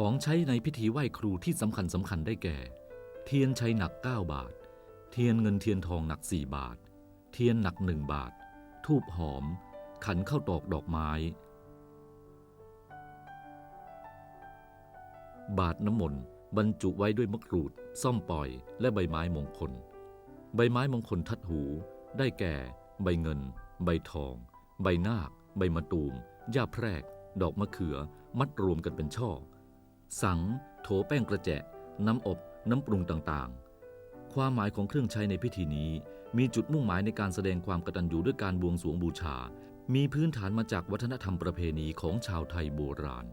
ของใช้ในพิธีไหว้ครูที่สำคัญสำคัญได้แก่ เทียนใช้หนัก 9 บาท เทียนเงินเทียนทองหนัก 4 บาท เทียนหนัก1บาท ทูบหอม ขันข้าวตอกดอกไม้ บาทน้ำมนต์บรรจุไว้ด้วยมะกรูด ซ่อมปล่อย และใบไม้มงคล ใบไม้มงคลทัดหู ได้แก่ ใบเงิน ใบทอง ใบนาค ใบมะตูมหญ้าแพรก ดอกมะเขือ มัดรวมกันเป็นช่อ สัง โถแป้งกระแจะ น้ำอบ น้ำปรุงต่างๆ ความหมายของเครื่องใช้ในพิธีนี้ มีจุดมุ่งหมายในการแสดงความกตัญญูด้วยการบวงสรวงบูชา มีพื้นฐานมาจากวัฒนธรรมประเพณีของชาวไทยโบราณ